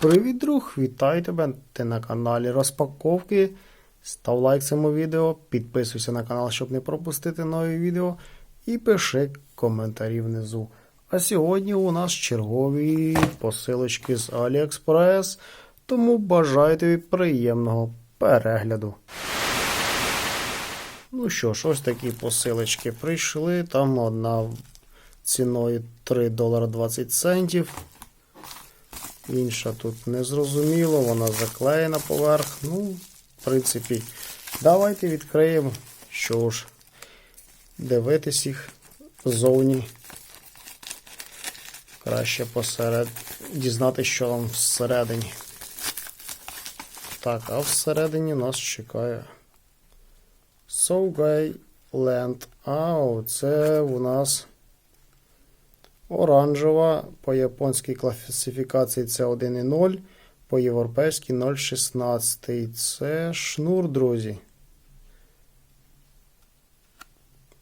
Привіт, друг! Вітаю тебе! Ти на каналі розпаковки. Став лайк цьому відео, підписуйся на канал, щоб не пропустити нові відео. І пиши коментарі внизу. А сьогодні у нас чергові посилочки з AliExpress, тому бажаю тобі приємного перегляду. Ну що ж, ось такі посилочки прийшли. Там одна ціною 3 долара 20 центів. Інша тут незрозуміло, вона заклеєна поверх. Ну, в принципі, давайте відкриємо. Що ж, дивитись їх ззовні. Краще посеред дізнатися, що там всередині. Так, а всередині нас чекає Sougai Land. А, це у нас оранжева по японській класифікації це 1,0, по європейській 0,16. Це шнур, друзі.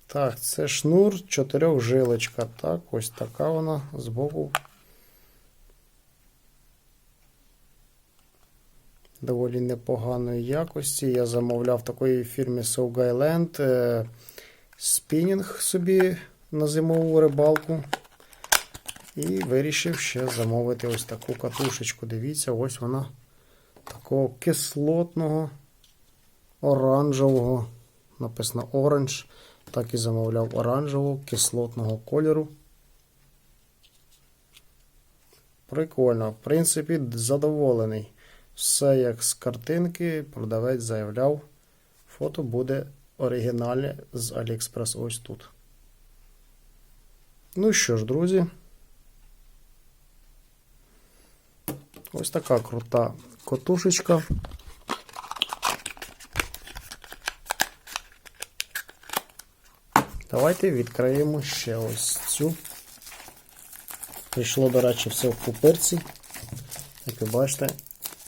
Так, це шнур чотирьохжилочка. Так, ось така вона збоку. Доволі непоганої якості. Я замовляв такої фірмі Sougai Land е, спінінг собі на зимову рибалку. І вирішив ще замовити ось таку катушечку. Дивіться, ось вона такого кислотного, оранжевого. Написано оранж. Так і замовляв оранжевого, кислотного кольору. Прикольно. В принципі, задоволений. Все як з картинки, продавець заявляв. Фото буде оригінальне з AliExpress ось тут. Ну що ж, друзі. Ось така крута котушечка. Давайте відкриємо ще ось цю. Прийшло, до речі, все в пупирці. Як ви бачите,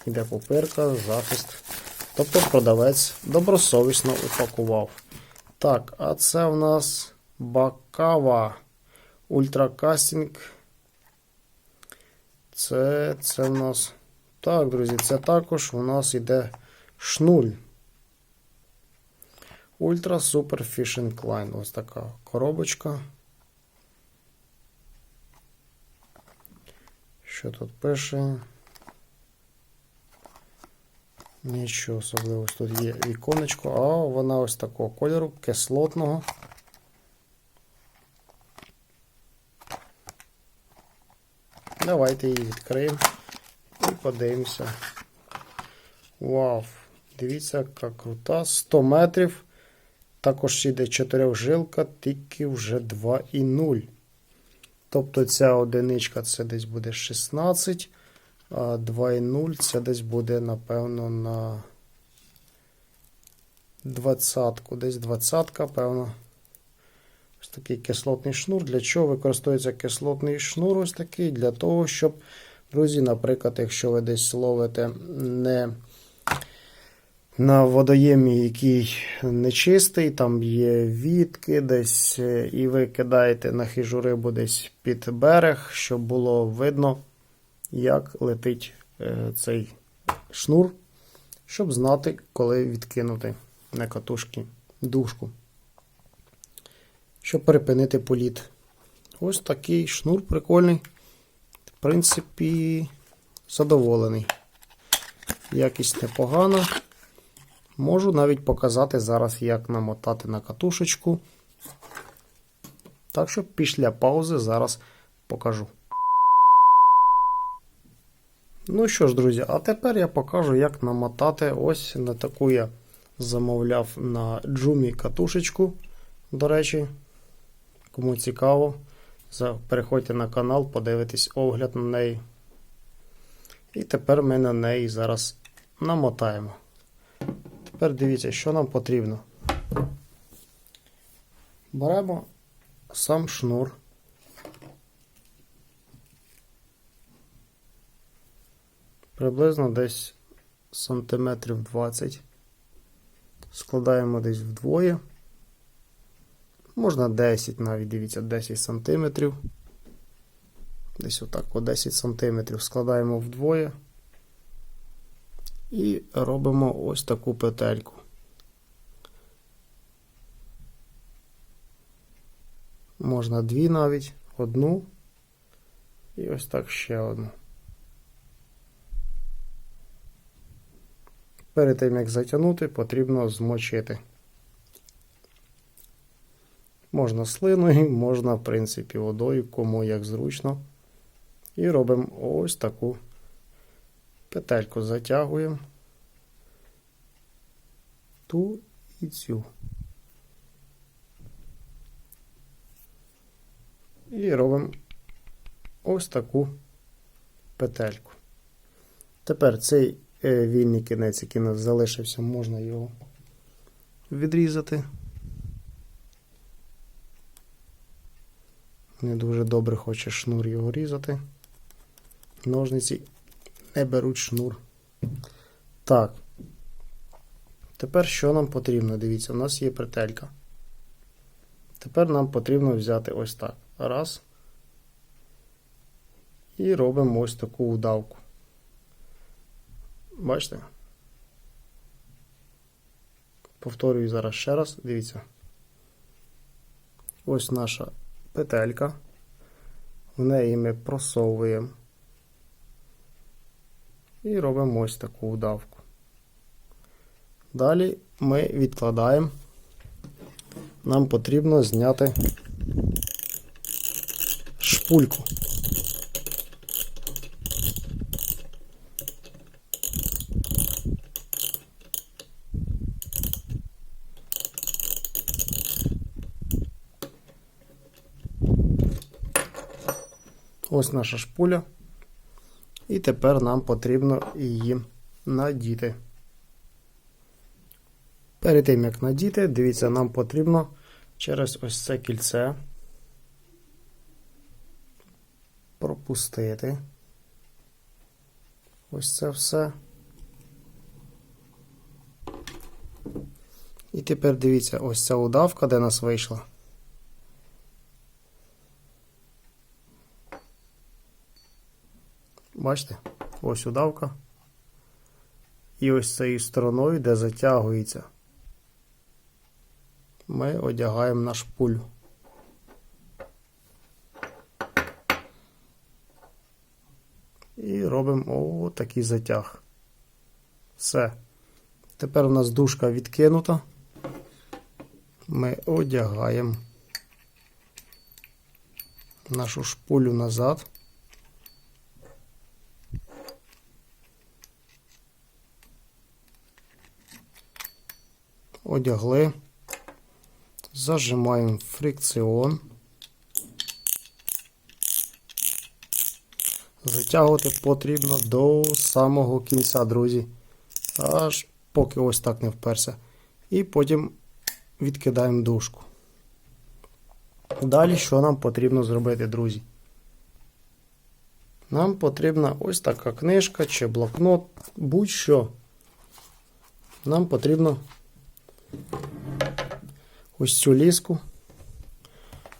йде пупирка, захист. Тобто продавець добросовісно упакував. Так, а це в нас бакава ультракастинг. Це, це в нас. Так, друзі, це також у нас йде шнуль. Ultra Super Fishing Line. Ось така коробочка. Що тут пише? Нічого особливого. Ось Тут є віконечко, а вона ось такого кольору, кислотного. Давайте її відкриємо і подивимося. Вау! Дивіться, яка крута. 100 метрів. Також йде 4 жилка, тільки вже 2,0. Тобто ця одиничка це десь буде 16, а 2,0 це десь буде, напевно, на 20. Десь 20, певно. Ось такий кислотний шнур. Для чого використовується кислотний шнур? Ось такий? Для того, щоб, друзі, наприклад, якщо ви десь ловите не на водоємі, який нечистий, там є відки десь, і ви кидаєте на хижу рибу десь під берег, щоб було видно, як летить е, цей шнур, щоб знати, коли відкинути на катушки дужку щоб перепинити політ. Ось такий шнур прикольний. В принципі, задоволений. Якість непогана. Можу навіть показати зараз, як намотати на катушечку. Так що після паузи зараз покажу. Ну що ж, друзі, а тепер я покажу, як намотати ось на таку я замовляв на джумі катушечку. До речі, Кому цікаво, переходьте на канал, подивитесь огляд на неї. І тепер ми на неї зараз намотаємо. Тепер дивіться, що нам потрібно. Беремо сам шнур. Приблизно десь сантиметрів 20. Складаємо десь вдвоє. Можна 10 навіть, дивіться, 10 см. Десь отак по 10 см. Складаємо вдвоє І робимо ось таку петельку. Можна дві навіть, одну і ось так ще одну. Перед тим як затягнути, потрібно змочити. Можна слиною, можна, в принципі, водою, кому як зручно. І робимо ось таку петельку затягуємо ту і цю. І робимо ось таку петельку. Тепер цей е, вільний кінець, який у нас залишився, можна його відрізати. Не дуже добре хоче шнур його різати. Ножниці не беруть шнур. Так. Тепер що нам потрібно? Дивіться, у нас є петелька. Тепер нам потрібно взяти ось так. Раз. І робимо ось таку удавку. Бачите? Повторюю зараз ще раз. Дивіться. Ось наша петелька. В неї ми просовуємо. І робимо ось таку удавку. Далі ми відкладаємо. Нам потрібно зняти шпульку. Ось наша шпуля. І тепер нам потрібно її надіти. Перед тим, як надіти, дивіться, нам потрібно через ось це кільце пропустити. Ось це все. І тепер дивіться, ось ця удавка, де нас вийшла. Бачите? Ось удавка. І ось цією стороною, де затягується, ми одягаємо на шпулю. І робимо о, такий затяг. Все. Тепер у нас дужка відкинута. Ми одягаємо нашу шпулю назад. Одягли, зажимаємо фрикціон. Затягувати потрібно до самого кінця, друзі. Аж поки ось так не вперся. І потім відкидаємо дужку. Далі що нам потрібно зробити, друзі? Нам потрібна ось така книжка чи блокнот, будь-що. Нам потрібно ось цю ліску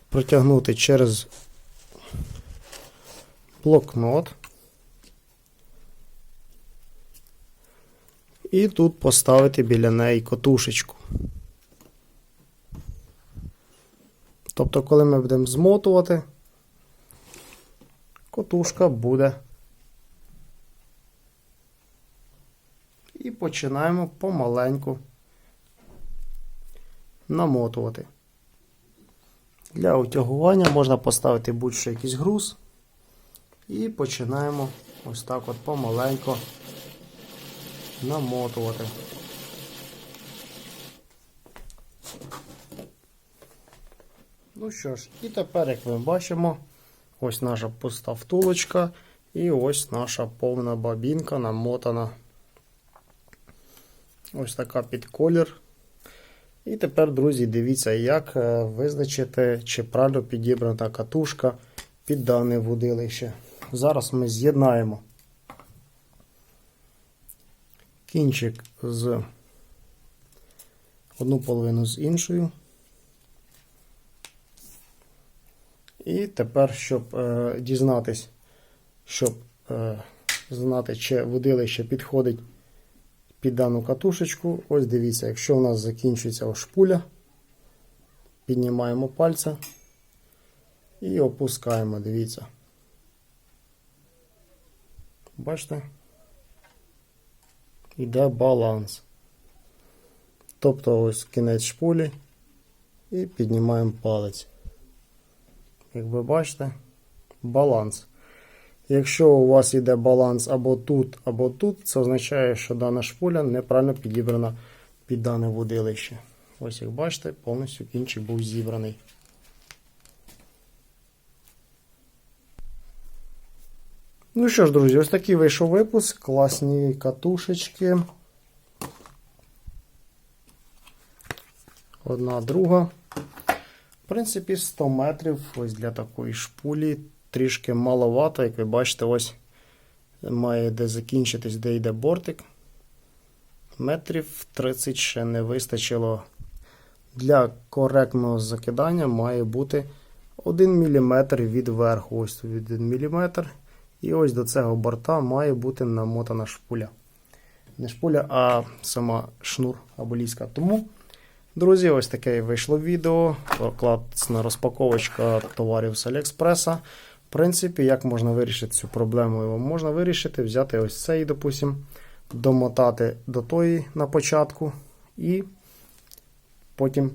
протягнути через блокнот. І тут поставити біля неї котушечку. Тобто, коли ми будемо змотувати, котушка буде. І починаємо помаленьку намотувати. Для утягування можна поставити будь-що якийсь груз. І починаємо ось так от помаленько намотувати. Ну що ж, і тепер, як ми бачимо, ось наша пуста втулочка і ось наша повна бабінка намотана. Ось така під колір. І тепер, друзі, дивіться, як е, визначити, чи правильно підібрана катушка під дане вудилище. Зараз ми з'єднаємо кінчик з одну половину з іншою. І тепер, щоб е, дізнатись, щоб е, знати, чи вудилище підходить під дану катушечку. Ось дивіться, якщо у нас закінчується шпуля, піднімаємо пальця і опускаємо, дивіться. Бачите? Іде баланс. Тобто ось кінець шпулі і піднімаємо палець. Як ви бачите, баланс. Якщо у вас йде баланс або тут, або тут, це означає, що дана шпуля неправильно підібрана під дане водилище. Ось як бачите, повністю кінчик був зібраний. Ну що ж, друзі, ось такий вийшов випуск. Класні катушечки. Одна друга. В принципі, 100 метрів ось для такої шпулі трішки маловато. Як ви бачите, ось має де закінчитись, де йде бортик. Метрів 30 ще не вистачило. Для коректного закидання має бути 1 мм від верху. Ось тут 1 мм. І ось до цього борта має бути намотана шпуля. Не шпуля, а сама шнур або ліска. Тому. Друзі, ось таке вийшло відео. Класна розпаковочка товарів з Аліекспреса. В принципі, як можна вирішити цю проблему? Його можна вирішити, взяти ось цей, допустим, домотати до тої на початку і потім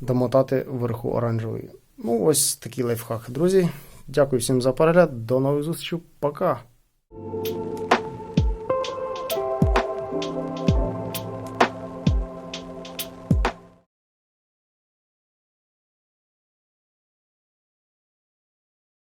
домотати вверху оранжевої. Ну, ось такий лайфхак. Друзі, дякую всім за перегляд. До нових зустрічей. Пока!